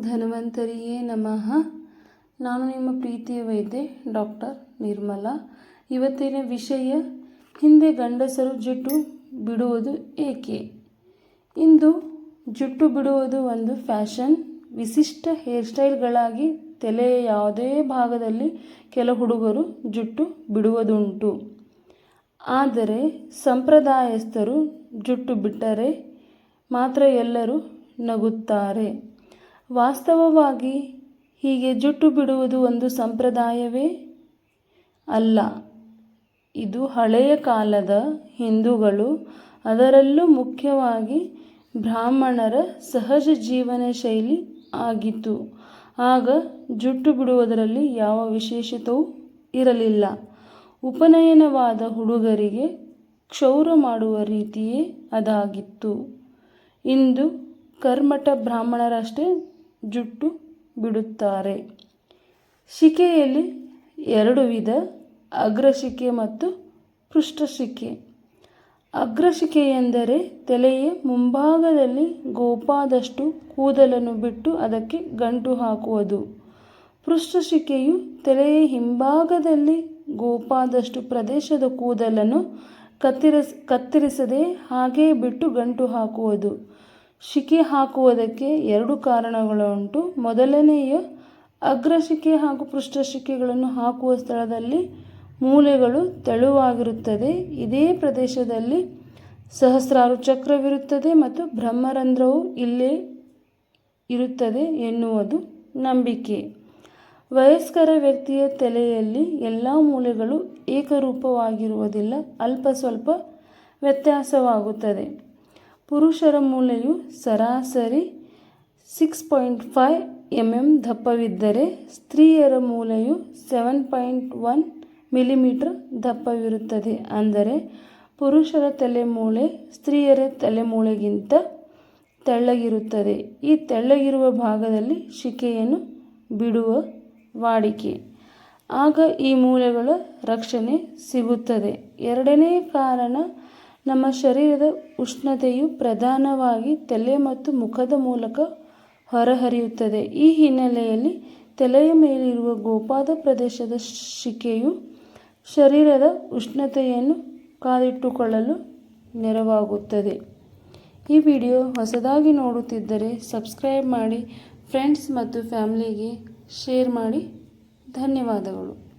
ಧನ್ವಂತರಿಯೇ ನಮಃ. ನಾನು ನಿಮ್ಮ ಪ್ರೀತಿಯ ವೈದ್ಯೆ, ಡಾಕ್ಟರ್ ನಿರ್ಮಲಾ. ಇವತ್ತಿನ ವಿಷಯ, ಹಿಂದೆ ಗಂಡಸರು ಜುಟ್ಟು ಬಿಡುವುದು ಏಕೆ? ಇಂದು ಜುಟ್ಟು ಬಿಡುವುದು ಒಂದು ಫ್ಯಾಷನ್. ವಿಶಿಷ್ಟ ಹೇರ್ ಸ್ಟೈಲ್ಗಳಾಗಿ ತಲೆಯ ಯಾವುದೇ ಭಾಗದಲ್ಲಿ ಕೆಲ ಹುಡುಗರು ಜುಟ್ಟು ಬಿಡುವುದುಂಟು. ಆದರೆ ಸಂಪ್ರದಾಯಸ್ಥರು ಜುಟ್ಟು ಬಿಟ್ಟರೆ ಮಾತ್ರ ಎಲ್ಲರೂ ನಗುತ್ತಾರೆ. ವಾಸ್ತವವಾಗಿ ಹೀಗೆ ಜುಟ್ಟು ಬಿಡುವುದು ಒಂದು ಸಂಪ್ರದಾಯವೇ? ಅಲ್ಲ. ಇದು ಹಳೆಯ ಕಾಲದ ಹಿಂದೂಗಳು ಅದರಲ್ಲೂ ಮುಖ್ಯವಾಗಿ ಬ್ರಾಹ್ಮಣರ ಸಹಜ ಜೀವನ ಶೈಲಿ ಆಗಿತ್ತು. ಆಗ ಜುಟ್ಟು ಬಿಡುವುದರಲ್ಲಿ ಯಾವ ವಿಶೇಷತೆಯೂ ಇರಲಿಲ್ಲ. ಉಪನಯನವಾದ ಹುಡುಗರಿಗೆ ಕ್ಷೌರ ಮಾಡುವ ರೀತಿಯೇ ಅದಾಗಿತ್ತು. ಇಂದು ಕರ್ಮಠ ಬ್ರಾಹ್ಮಣರಷ್ಟೇ ಜುಟ್ಟು ಬಿಡುತ್ತಾರೆ. ಶಿಕೆಯಲ್ಲಿ ಎರಡು ವಿಧ, ಅಗ್ರಶಿಕೆ ಮತ್ತು ಪೃಷ್ಠಶಿಕೆ. ಅಗ್ರಶಿಕೆ ಎಂದರೆ ತಲೆಯ ಮುಂಭಾಗದಲ್ಲಿ ಗೋಪಾದಷ್ಟು ಕೂದಲನ್ನು ಬಿಟ್ಟು ಅದಕ್ಕೆ ಗಂಟು ಹಾಕುವುದು. ಪೃಷ್ಠಶಿಕೆಯು ತಲೆಯ ಹಿಂಭಾಗದಲ್ಲಿ ಗೋಪಾದಷ್ಟು ಪ್ರದೇಶದ ಕೂದಲನ್ನು ಕತ್ತರಿಸ, ಕತ್ತರಿಸದೆ ಹಾಗೆಯೇ ಬಿಟ್ಟು ಗಂಟು ಹಾಕುವುದು. ಶಿಕೆ ಹಾಕುವುದಕ್ಕೆ ಎರಡು ಕಾರಣಗಳುಂಟು. ಮೊದಲನೆಯ ಅಗ್ರಶಿಕೆ ಹಾಗೂ ಪೃಷ್ಠಶಿಕೆಗಳನ್ನು ಹಾಕುವ ಸ್ಥಳದಲ್ಲಿ ಮೂಲೆಗಳು ತೆಳುವಾಗಿರುತ್ತದೆ. ಇದೇ ಪ್ರದೇಶದಲ್ಲಿ ಸಹಸ್ರಾರು ಚಕ್ರವಿರುತ್ತದೆ ಮತ್ತು ಬ್ರಹ್ಮರಂಧ್ರವು ಇಲ್ಲೇ ಇರುತ್ತದೆ ಎನ್ನುವುದು ನಂಬಿಕೆ. ವಯಸ್ಕರ ವ್ಯಕ್ತಿಯ ತಲೆಯಲ್ಲಿ ಎಲ್ಲ ಮೂಲೆಗಳು ಏಕರೂಪವಾಗಿರುವುದಿಲ್ಲ. ಅಲ್ಪ ಸ್ವಲ್ಪ ವ್ಯತ್ಯಾಸವಾಗುತ್ತದೆ. ಪುರುಷರ ಮೂಳೆಯು ಸರಾಸರಿ six point five M M ದಪ್ಪವಿದ್ದರೆ ಸ್ತ್ರೀಯರ ಮೂಳೆಯು ಸೆವೆನ್ ಪಾಯಿಂಟ್ ಒನ್ ಮಿಲಿಮೀಟರ್ ದಪ್ಪವಿರುತ್ತದೆ. ಅಂದರೆ ಪುರುಷರ ತಲೆಮೂಳೆ ಸ್ತ್ರೀಯರ ತಲೆಮೂಳೆಗಿಂತ ತೆಳ್ಳಗಿರುತ್ತದೆ. ಈ ತೆಳ್ಳಗಿರುವ ಭಾಗದಲ್ಲಿ ಶಿಕೆಯನ್ನು ಬಿಡುವ ವಾಡಿಕೆ. ಆಗ ಈ ಮೂಳೆಗಳ ರಕ್ಷಣೆ ಸಿಗುತ್ತದೆ. ಎರಡನೇ ಕಾರಣ ನಮ್ಮ ಶರೀರದ ಉಷ್ಣತೆಯು ಪ್ರಧಾನವಾಗಿ ತಲೆ ಮತ್ತು ಮುಖದ ಮೂಲಕ ಹೊರಹರಿಯುತ್ತದೆ. ಈ ಹಿನ್ನೆಲೆಯಲ್ಲಿ ತಲೆಯ ಮೇಲಿರುವ ಗೋಪಾದ ಪ್ರದೇಶದ ಶಿಕೆಯು ಶರೀರದ ಉಷ್ಣತೆಯನ್ನು ಕಾದಿಟ್ಟುಕೊಳ್ಳಲು ನೆರವಾಗುತ್ತದೆ. ಈ ವಿಡಿಯೋ ಹೊಸದಾಗಿ ನೋಡುತ್ತಿದ್ದರೆ ಸಬ್ಸ್ಕ್ರೈಬ್ ಮಾಡಿ ಫ್ರೆಂಡ್ಸ್ ಮತ್ತು ಫ್ಯಾಮಿಲಿಗೆ ಶೇರ್ ಮಾಡಿ. ಧನ್ಯವಾದಗಳು.